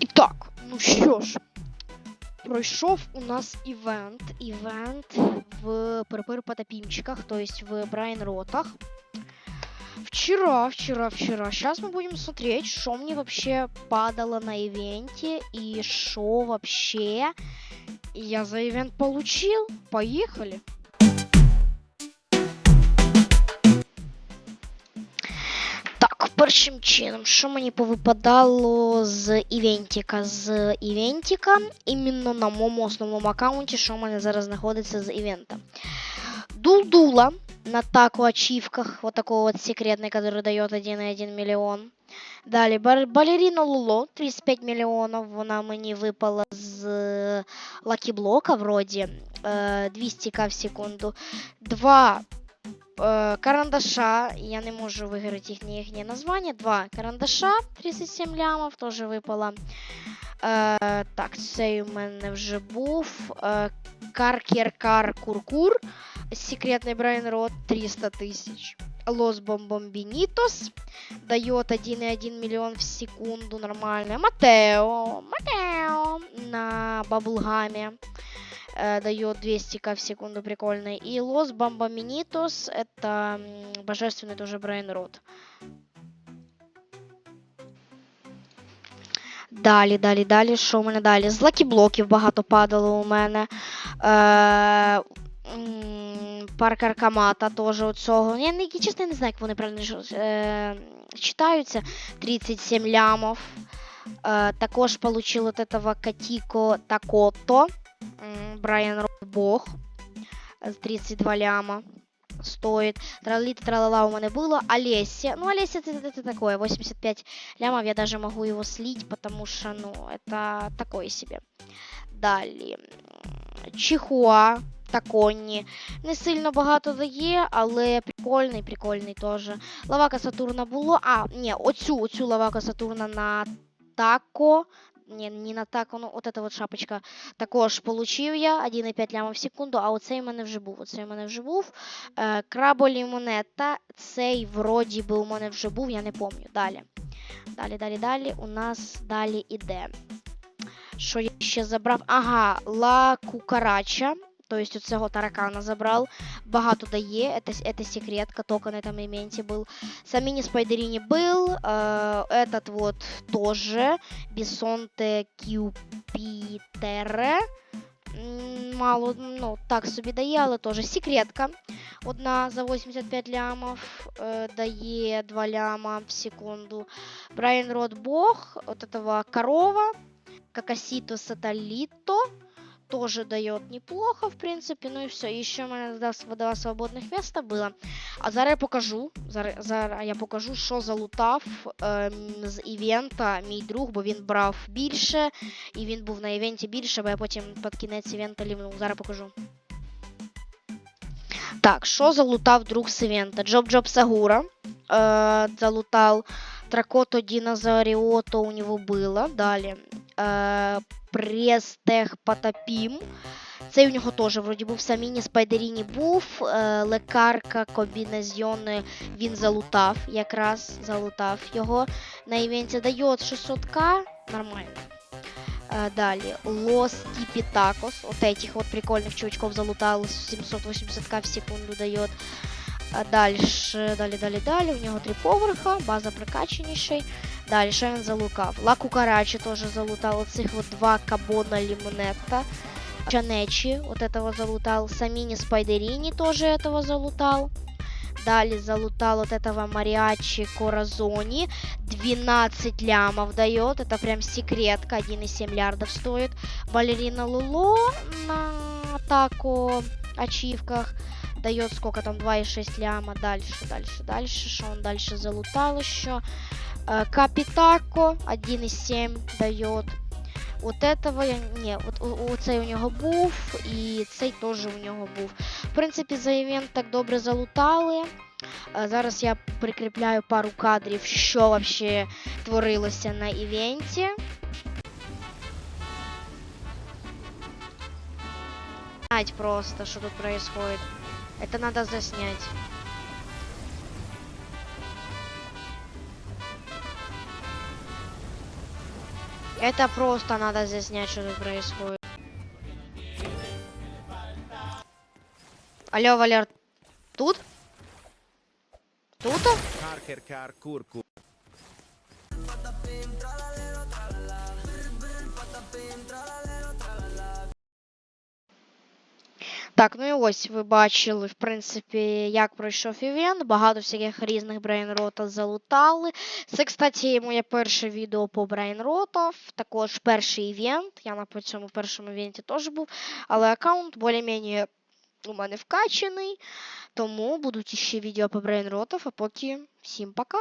І так, ну що ж, пройшов у нас івент. Івент в Перепир Потопимчиках, то есть в Брайан Ротах. Вчера, вчера, вчера. Сейчас мы будем смотреть, что мне вообще падало на ивенте и что вообще я за ивент получил. Поехали. Так, першим чином, що мені повипадало з івентіка? З івентіка, іменно на моєму основному аккаунті, що в мене зараз знаходиться з івента. Дулдула на таку ачивках, вот такой вот секретный, который дает 1,1 миллион. Далі бар- балерина Луло, 35 мільйонів, вона мені випала з е, лакіблока вроді, е, 200к в секунду. Два е, карандаша, я не можу виграти їхні, їхні названня. Два карандаша, 37 лямов, теж випало. Е, так, цей у мене вже був. Е, Каркер-кар Куркур. Секретный Брайан Рот 300 тысяч. Лос Бомбомбинитос дает 1,1 миллион в секунду нормально. Матео, Матео на Баблгаме э, дает 200к в секунду прикольный. И Лос Бомбоминитос это м, божественный тоже Брайан Рот. Далі, далі, далі. Що у мене далі? З лакіблоків багато падало у мене. Е, м, парк Аркамата теж оцього. Я не, чесно не знаю, як вони правильно ж- е, читаються. 37 лямов. Е, також получил от этого Катіко Такото. М, Брайан Бог. 32 ляма стоит. Тралита тралала у мене было. Олеся. Ну, Олеся это, это, это такое. 85 лямов. Я даже могу его слить, потому что, ну, это такое себе. Далі. М, Чихуа. Таконі. Не сильно багато дає, але прикольний, прикольний теж. Лавака Сатурна було. А, ні, оцю, оцю лавака Сатурна на тако. Ні, не на так ну от эта вот шапочка. Також получив я 1,5 ляма в секунду, а оцей у мене вже був. Оцей у мене вже був. Е, краболі монета. Цей вроді би у мене вже був, я не пам'ятаю. Далі. Далі, далі, далі. У нас далі іде. Що я ще забрав? Ага, ла кукарача. То есть от цього таракана забрав. Багато дає. Это, это секретка, только на этом моменте был. Самини Спайдерини был. э, этот вот тоже. Бисонте Кюпітере. М, Мало, ну, так собі дає, але теж секретка. Одна за 85 лямов е, дає 2 ляма в секунду. Брайан Рот Бог, от этого корова. Какасито Саталито Тоже дает неплохо, в принципе. Ну и все. Еще у меня два, свободных места было. А зараз я покажу. Зараз, зараз я покажу, що залутав ем, з івента мій друг, бо він брав більше, і він був на івенті більше, бо я потім під кінець івента лівнув. Зараз покажу. Так, що залутав друг з івента? Джоб Джоб Сагура. Е, залутав Тракото Динозавриото у него было. Далі. Е, Престех Потапім. Цей у нього теж вроді був Саміні Спайдеріні був. Е, лекарка комбінезйони він залутав, якраз залутав його. На івенті дає 600к. Нормально. Е, далі. Лос Типітакос. Вот этих вот прикольных чувачков залутал. 780к в секунду дает. А дальше, далі, далі, далі. У нього три поверха, база прокачаніший. Далі, що він залукав? Ла Кукарачі теж залутав. Оцих от два кабона лимонета. Чанечі, вот этого залутал. Самини Спайдерини тоже этого залутал. Далее залутал вот этого Мариачи Коразони. 12 лямов дает. Это прям секретка. 1,7 миллиардов стоит. Балерина Луло на атаку ачивках. Дает сколько там 2,6 ляма. Дальше, дальше, дальше. Что он дальше залутал еще? Э, Капитако 1,7 дает. От этого я ні, от у- у- нього був, і цей теж у нього був. В принципі, за івент так добре залутали. Зараз я прикріпляю пару кадрів, що вообще творилося на івенті. Просто, що тут происходит. Это надо заснять. Это просто надо заснять, что тут происходит. Алло, Валер, тут? Тут? Так, ну і ось ви бачили, в принципі, як пройшов івент. Багато всяких різних брейнрота залутали. Це, кстати, моє перше відео по брейнротах. Також перший івент. Я на цьому першому івенті теж був. Але аккаунт більш-менш у мене вкачаний. Тому будуть ще відео по брейнротах, а поки всім пока.